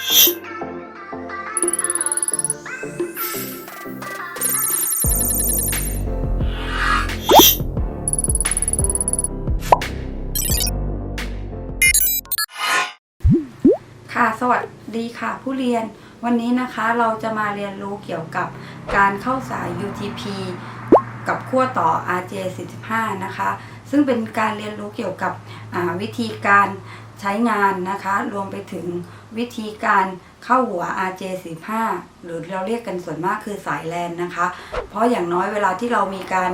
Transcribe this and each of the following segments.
ค่ะ สวัสดีค่ะผู้เรียน วันนี้นะคะเราจะมาเรียนรู้เกี่ยวกับการเข้าสาย UTP กับขั้วต่อ RJ45 นะคะ ซึ่งเป็นการเรียนรู้เกี่ยวกับวิธีการ ใช้งานนะคะ รวมไปถึงวิธีการเข้าหัว RJ45 หรือเราเรียกกันส่วนมากคือสายแลนนะคะ เพราะอย่างน้อยเวลาที่เรามีการ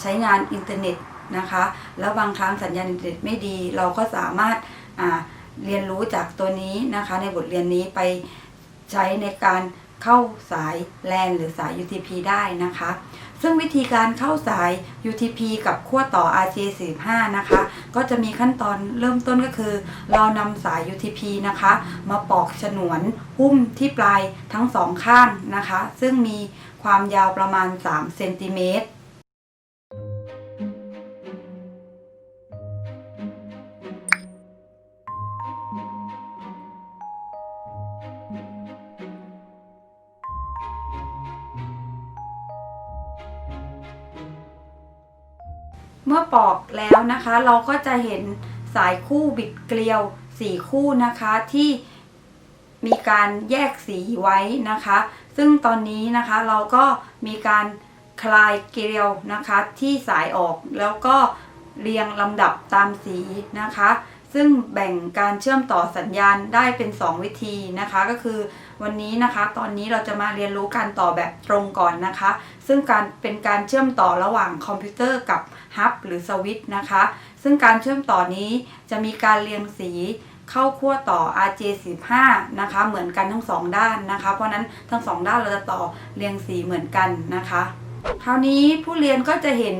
ใช้งานอินเทอร์เน็ตนะคะ แล้วบางครั้งสัญญาณอินเทอร์เน็ตไม่ดี เราก็สามารถเรียนรู้จากตัวนี้นะคะ ในบทเรียนนี้ไปใช้ในการเข้าสายแลนหรือสาย UTP ได้นะคะ ซึ่งวิธีการเข้าสาย UTP กับขั้วต่อ RJ45 นะคะ ก็จะมีขั้นตอนเริ่มต้นก็คือ เรานำสาย UTP นะคะ มาปอกฉนวนหุ้มที่ปลายทั้งสองข้างนะคะ ซึ่งมีความยาวประมาณ3เซนติเมตร เมื่อปอกแล้วนะคะ เราก็จะเห็นสายคู่บิดเกลียว4คู่นะคะที่มีการแยกสีไว้นะคะ ซึ่งตอนนี้นะคะเราก็มีการคลายเกลียวนะคะที่สายออกแล้วก็เรียงลำดับตามสีนะคะ ซึ่งแบ่งการเชื่อมต่อสัญญาณได้เป็น 2 วิธีนะคะ ก็คือวันนี้นะคะ ตอนนี้เราจะมาเรียนรู้การต่อแบบตรงก่อนนะคะ ซึ่งการเป็นการเชื่อมต่อระหว่างคอมพิวเตอร์กับฮับหรือสวิตช์นะคะ ซึ่งการเชื่อมต่อนี้จะมีการเรียงสีเข้าขั้วต่อ RJ15 นะคะ เหมือนกันทั้งสองด้านนะคะ เพราะฉะนั้นทั้งสองด้านเราจะต่อเรียงสีเหมือนกันนะคะ คราวนี้ผู้เรียนก็จะเห็น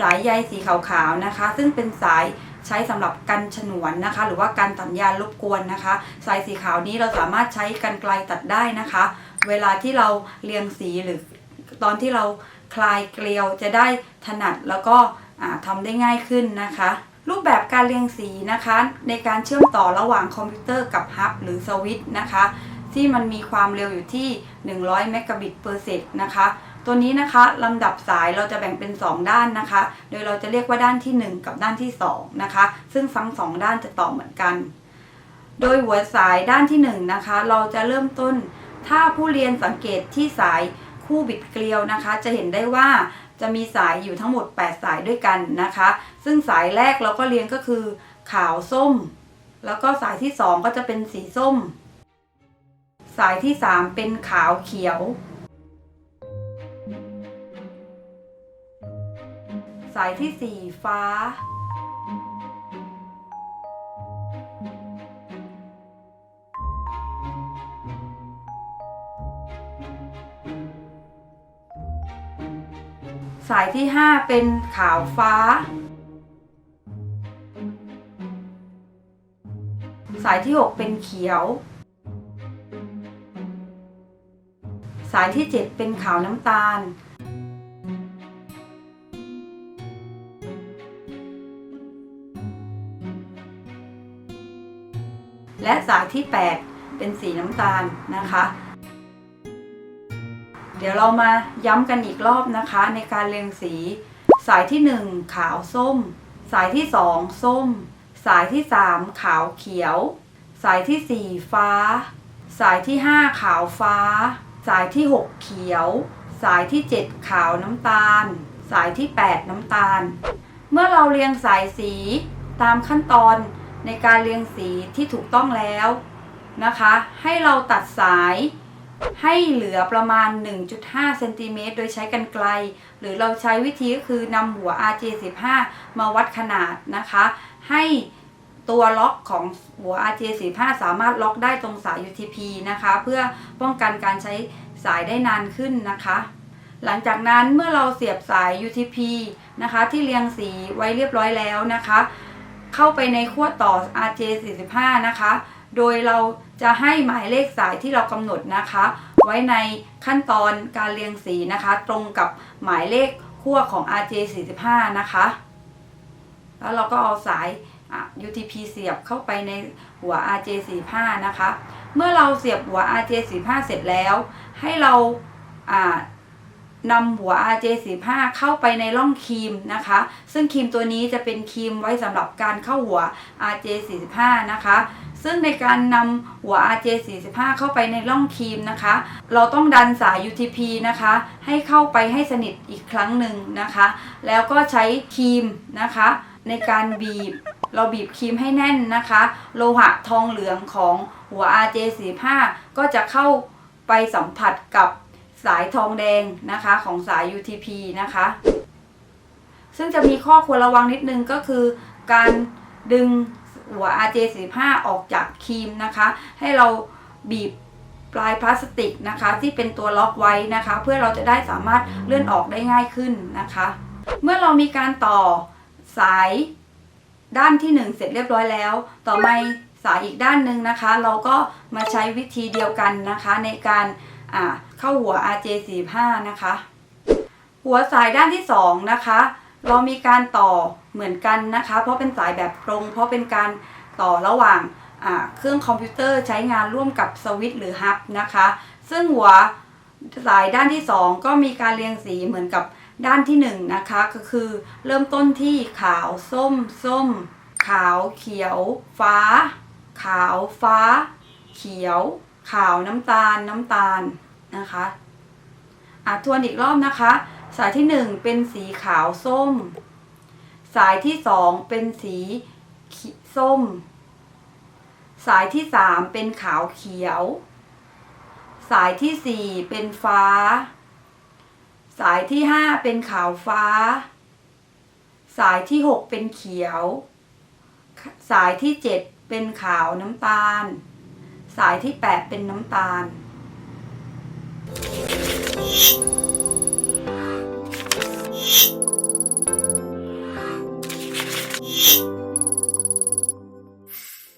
สายใยสีขาวๆนะคะ ซึ่งเป็นสาย ใช้สำหรับกันฉนวนนะคะ หรือว่ากันสัญญาณรบกวนนะคะ สายสีขาวนี้เราสามารถใช้กันไกลตัดได้นะคะ เวลาที่เราเรียงสีหรือตอนที่เราคลายเกลียวจะได้ถนัดแล้วก็อ่าทำได้ง่ายขึ้นนะคะ รูปแบบการเรียงสีนะคะ ในการเชื่อมต่อระหว่างคอมพิวเตอร์กับฮับหรือสวิตช์นะคะ ที่มันมีความเร็วอยู่ที่ 100 เมกะบิตเปอร์เซกนะคะ ตัวนี้นะคะลำดับสายเราจะแบ่งเป็น 2 ด้านนะคะ โดยเราจะเรียกว่าด้านที่ 1 กับด้านที่2นะคะ ซึ่งทั้งสองด้านจะต่อเหมือนกัน โดยหัวสายด้านที่1นะคะ เราจะเริ่มต้น ถ้าผู้เรียนสังเกตที่สายคู่บิดเกลียวนะคะ จะเห็นได้ว่าจะมีสายอยู่ทั้งหมด 8 สายด้วยกันนะคะ ซึ่งสายแรกเราก็เรียงก็คือ ขาวส้ม แล้วก็สายที่ 2 ก็จะเป็นสีส้ม สายที่ 3 เป็นขาวเขียว สายที่4ฟ้า สายที่ 5 เป็นขาวฟ้า สายที่ 6 เป็นเขียว สายที่ 7 เป็นขาวน้ำตาล และสายที่ 8 เป็นสีน้ำตาลนะคะ เดี๋ยวเรามาย้ำกันอีกรอบนะคะ ในการเรียงสี สายที่ 1 ขาวส้ม สายที่ 2 ส้ม สายที่ 3 ขาวเขียว สายที่ 4 ฟ้า สายที่ 5 ขาวฟ้า สายที่ 6 เขียว สายที่ 7 ขาวน้ำตาล สายที่ 8 น้ำตาล เมื่อเราเรียงสายสีตามขั้นตอน ในการเรียงสีที่ถูกต้องแล้วนะคะ ให้เราตัดสายให้เหลือประมาณ 1.5เซนติเมตรโดยใช้กันไกล หรือเราใช้วิธีก็คือนำหัว RJ15 มาวัดขนาดนะคะ ให้ตัวล็อกของหัว RJ15 สามารถล็อกได้ตรงสาย UTP นะคะ เพื่อป้องกันการใช้สายได้นานขึ้นนะคะ หลังจากนั้นเมื่อเราเสียบสาย UTP นะคะ ที่เรียงสีไว้เรียบร้อยแล้วนะคะ เข้าไปในขั้วต่อ RJ45 นะคะ โดยเราจะให้หมายเลขสายที่เรากำหนดนะคะ ไว้ในขั้นตอนการเรียงสีนะคะ ตรงกับหมายเลขขั้วของ RJ45 นะคะ แล้วเราก็เอาสาย UTP เสียบเข้าไปในหัว RJ45 นะคะ เมื่อเราเสียบหัว RJ45 เสร็จแล้ว ให้เราอ่า นำหัว RJ45 เข้าไปในร่องครีมนะคะ ซึ่งครีมตัวนี้จะเป็นครีมไว้สำหรับการเข้าหัว RJ45 นะคะ ซึ่งในการนำหัว RJ45 เข้าไปในร่องครีมนะคะ เราต้องดันสาย UTP นะคะ ให้เข้าไปให้สนิทอีกครั้งหนึ่งนะคะ แล้วก็ใช้ครีมนะคะ ในการบีบเราบีบครีมให้แน่นนะคะ โลหะทองเหลืองของหัว RJ45 ก็จะเข้าไปสัมผัสกับ สายทองแดงนะคะของสาย UTP นะคะ ซึ่งจะมีข้อควรระวังนิดนึงก็คือการดึงหัว RJ45 ออกจากครีมนะคะ ให้เราบีบปลายพลาสติกนะคะ ที่เป็นตัวล็อกไว้นะคะ เพื่อเราจะได้สามารถเลื่อนออกได้ง่ายขึ้นนะคะ เมื่อเรามีการต่อสายด้านที่ 1 เสร็จเรียบร้อยแล้ว ต่อมาสายอีกด้านหนึ่งนะคะ เราก็มาใช้วิธีเดียวกันนะคะในการ อ่าเข้าหัว RJ45 นะคะ หัวสายด้านที่ 2 นะคะ เรามีการต่อเหมือนกันนะคะ เพราะเป็นสายแบบตรง เพราะเป็นการต่อระหว่างเครื่องคอมพิวเตอร์ใช้งานร่วมกับสวิตช์หรือฮับนะคะ ซึ่งหัวสายด้านที่ 2 ก็มีการเรียงสีเหมือนกับด้านที่1นะคะก็คือเริ่มต้นที่ขาวส้ม ส้ม ขาวเขียว ฟ้า ขาวฟ้า เขียว ขาวน้ำตาลน้ำตาลนะคะอะทวนอีกรอบนะคะ สายที่ 1 เป็นสีขาวส้ม สายที่ 2 เป็นสีส้ม สายที่ 3 เป็นขาวเขียว สายที่ 4 เป็นฟ้า สายที่ 5 เป็นขาวฟ้า สายที่ 6 เป็นเขียว สายที่ 7 เป็นขาวน้ำตาล สายที่ 8 เป็นน้ำตาล you